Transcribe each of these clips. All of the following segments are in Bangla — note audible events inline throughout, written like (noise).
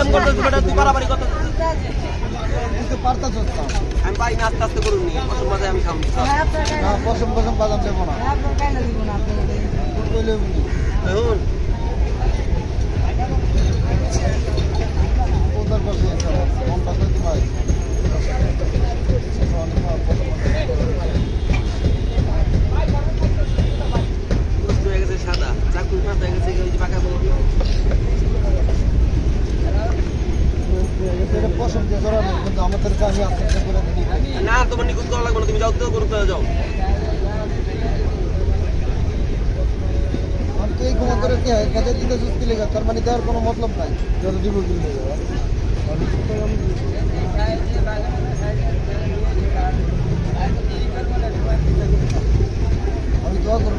হামদাম করতেছিস বেটা তুই বাড়াবাড়ি করতেছিস আমি পাই না আস্তে আস্তে করুন নি। অসুখ মাঝে আমি খাব না। পছন্দ পছন্দ বাদাম দেবো না। ফুট কইলে বুঝি এখন কোথার পাশে মনটা কইতে পাই নষ্ট হয়ে গেছে সাদা চাকু নষ্ট হয়ে গেছে ওই যে পাকা বল এটা পছন্দ দিয়ে করা নেই কিন্তু আমাদেরকে আমি আস্তে আস্তে করে দিই না তোমার নিখুঁত করা লাগবে না তুমি যাও এই ক্ষমা করে কে খেতে দিতে সুস্থি লেগে তার মানে দেওয়ার কোনো মতলব নাই। যত দিব কিনতে আমি দোয়া করব। আমি দোয়া করে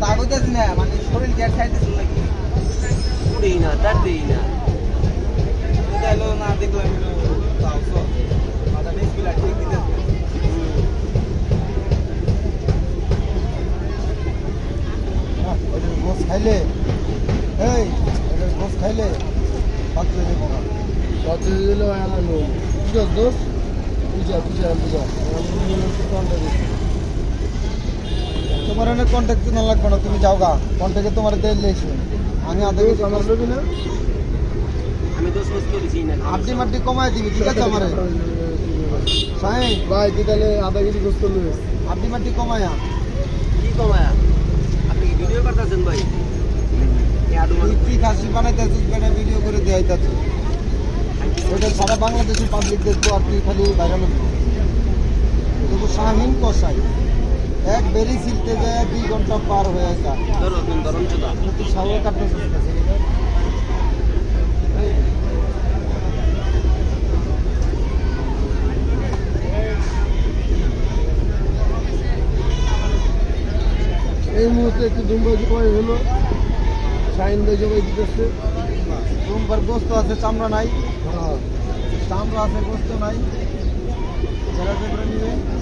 তা কইতেছি না মানে শরীর গ্যাস খাইতেছিল নাকি? উড়েই না তার দেই না। এলো না দেখলাম গোস খাইলে? এই গোস খাইলে পাত্রে দেবো না। পাত্রে দিলে আমার দোষ? বুঝা বুঝা বুঝা। তোমার অনেক কন্ট্যাক্ট না লাগবে না তুমি যাও গা। কন্ট্যাক্টে তোমার দিয়ে লেছি আমি আধা কেজি আমার লবি না? আমি দোষ দোষ করেছি না আড্ডি মাড্ডি কমায় দিবি ঠিক আছে আমারে? সাই ভাই তুই তাহলে আধা কেজি গোস্ত লইস আড্ডি মাড্ডি কমায়া। কি কমায়া? আপনি কি ভিডিও করতেছেন ভাই? এই আদু তুই কি খাসি বানাইতেছিস বেটা ভিডিও করে দেখাইতেছিস ওটা সারা বাংলাদেশি পাবলিক দেখব আর তুই খালি ভাইরাল শাহিন কষাই এক বেরি ছিলতে যায় দুই ঘণ্টা পার হয়ে যায়। সাগর এই মুহূর্তে একটু দুম্বাজি কয় হলো। ভাই জবাই দিতেছে। দুম্বার গোস্ত আছে চামড়া নাই। চামড়া আছে গোস্ত নাই। যারা যেগুলো নিবে।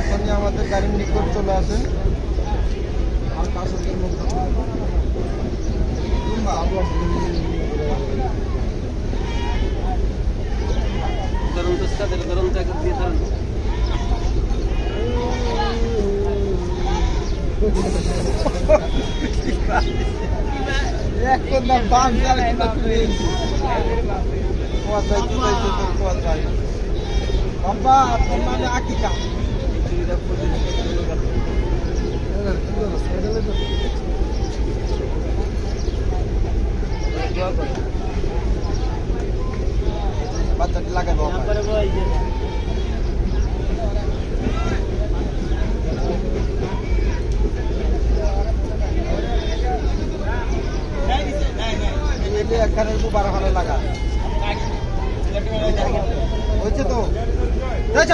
এখন যে আমাদের গাড়ির নিকট চলে আসে আর কাশের মুখ ধরুন তো সাথে ধরুন তো একদম দিয়ে ধরুন। এখন না বান চালে কিনা তুলে কোয়াশাই তুলাই তো তোর কোয়াশাই বাবা তোর মানে actividad política. Pues,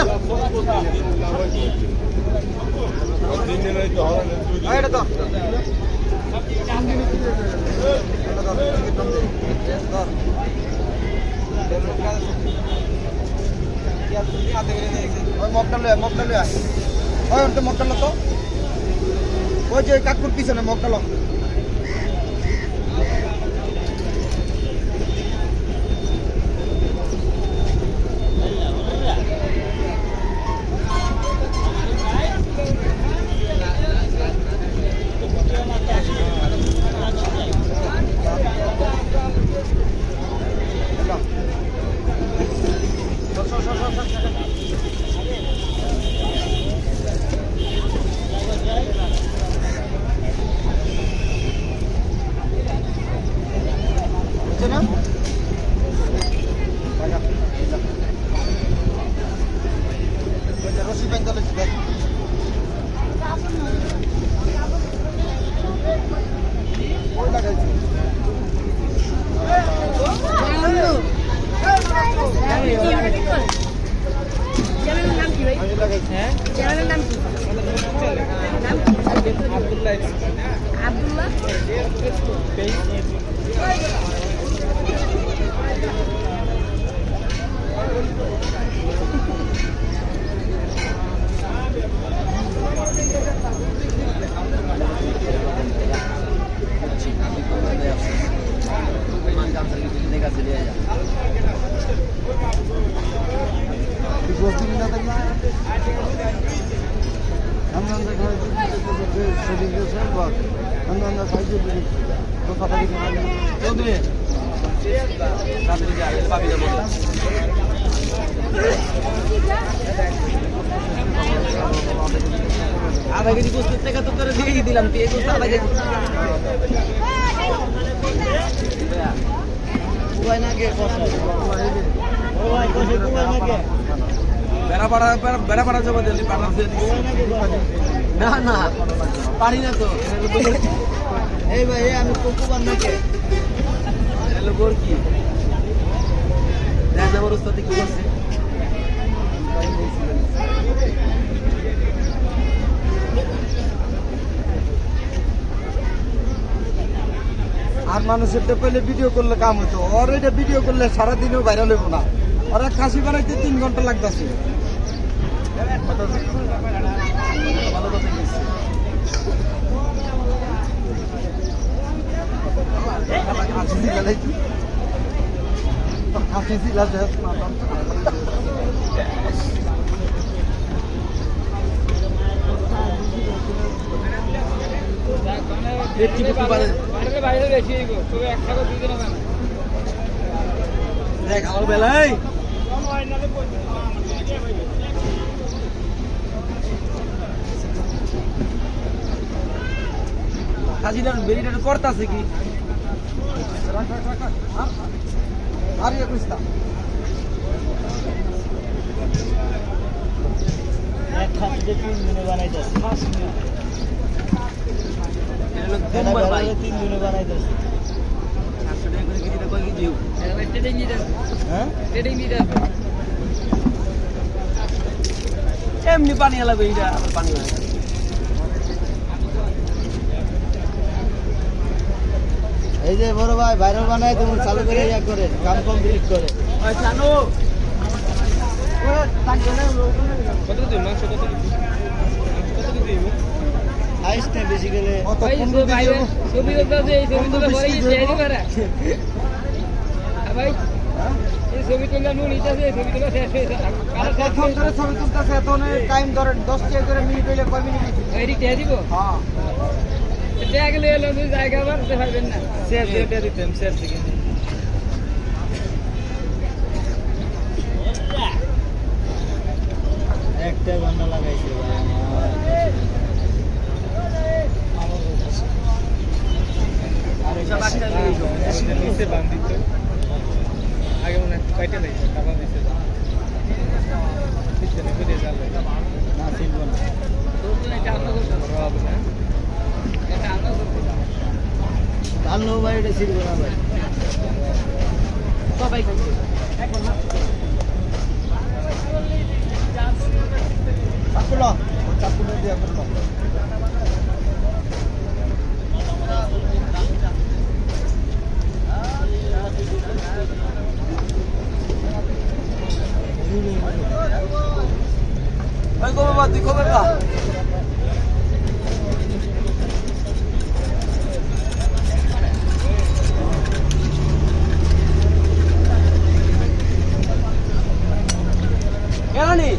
লো তো ওই যে কাকুর পিছনে মগটা হচ্ছে না রশি বেঙ্গলে দেখ আব্দুল্লাহ সেদিন বল আমি আমরা সাইজে দিই তো কথা মানে চৌধুরী আধা কেজি গোস্তের টাকা তো তোরা দিয়েই দিলাম তুই গোস্ত আধা কেজি বেড়া পাড়া বেড়া পাড়া জমা দিলি পাড়া দিয়ে না না পারি না তো। এই ভাই আমি কোকো বান্নাকে এলো গোর কি? দেখ আমার উস্তাদি কি করছে? আর মানুষের তো পেলে ভিডিও করলে কাম হতো ওর এটা ভিডিও করলে সারাদিনও ভাইরাল হইব না। ওরা খাসি বানাইতে তিন ঘণ্টা লাগতেছে। বলছিস। খাসি বানাইতে খাসি দেখছি বুঝতে পারে দেখ, আমার বেলায় ইয়ে করিস না। এটা হলো মুম্বাই ভাই চারশো টাকা করে কেজিটা কয় কেজি হোক হ্যাঁ? এমনি পানি এইটা আবার পানি হয় এই যে বড় ভাই ভাইরাল বানায় তুমি চালু করে ইয়া করে কাম কমপ্লিট করে। ছবি ভাই তুললে নুন শেষ এখন ধরে তুলতেছে এখন টাইম ধরে দশ টাকা করে মিনিট হইলে কয় মিনিট এদিক দিয়ে দিব? হ্যাঁ। এলো তুই জায়গা আবার পারবেন না। শেয়ার দিয়ে দিতাম শেয়ার থেকে একটা ঘণ্টা লাগাইছে সব একটা নিয়ে যাও। আগে মনে হয় কয়টা লাগছে টাকা দিচ্ছে পিছনে ঘুরে যাবে না শিখব না এটা আমরা করতে বড় হবে না এটা আমরা করতে জানলো ভাই। এটা শিখব না ভাই সবাই চাকুলো চাকুলো দিয়া করল ওই কবে বা তুই কবে বা কেন নি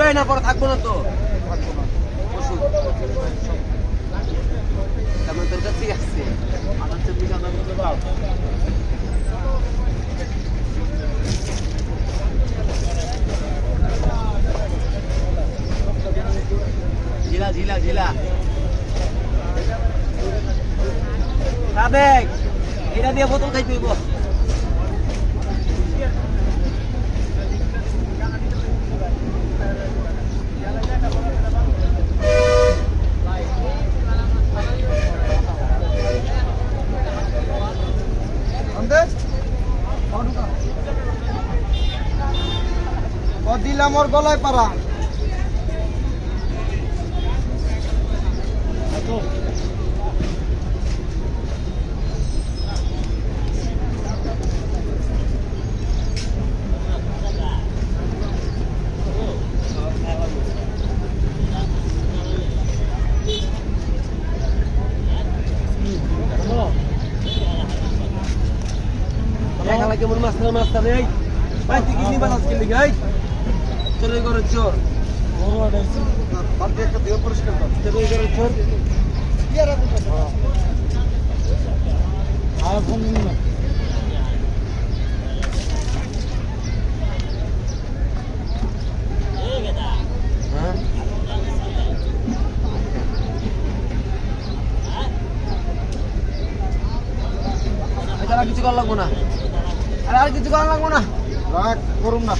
লুয়াই না পরে থাকব না তো? তোর কাছে আসছে আমার চব্বিশ সাবেক, এটা দিয়ে বোতল মোর গলায় পারা মনে মাস্টার মাস্টার এই ভাই তুই কি নিবা আজকে লিখে এই চলে করে চোর। হ্যাঁ? কিছু করা লাগবো না। আরে আর কিছু করা লাগবো না। রাখ করুন না।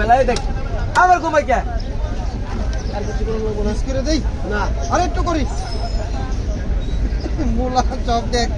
বেলায় দেখ আবার ঘুমাই কে? আর কিছু করা দেই? না। আর একটু করি। মূলা চপ দেখ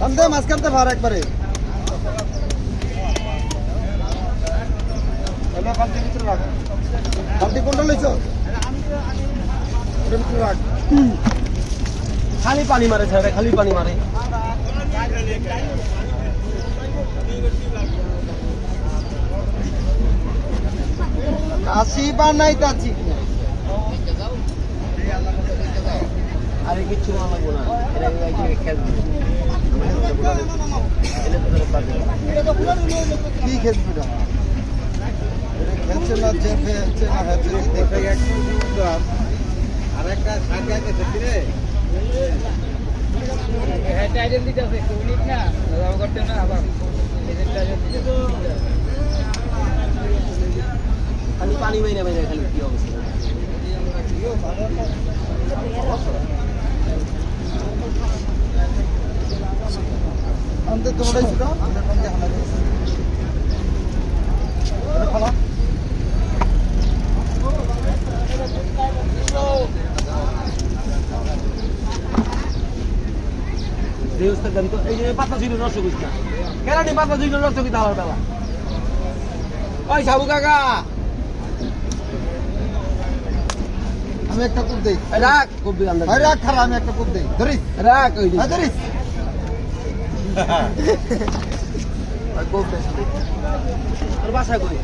টানতে মাছ কাটতে ভার একবারে। কোনটা লইছ? খালি পানি মারে ছেড়ে খালি পানি মারে। কাশি বানাইতাছি আরে কিচ্ছু করা লাগবো না এটা এই যে খেলবে। এটা তো পারবে কি খেলবি না খেলছে না যে খেলছে না খেলছে দেখে আর একটা সাথে আছে রে? হ্যাঁ আছে না করতে না আবার খালি পানি মাইনে মাইনে খালি কি অবস্থা? আনতে তোমরাই ছিল আমরা দিয়েছি এটা খোলা দেহস্থান গান তো এই যে পাতা ছিল নষ্ট কেরানি পাতা ছিল নষ্ট করি বেলা ওই সাবু কাকা আমি একটা কুপ দেই। রাখ আন্দাজ ভাই রাখ খারা আমি একটা কুপ দেই। ধরিস। রাখ ওই হ্যাঁ ধরিস। (laughs) আর বাসা করি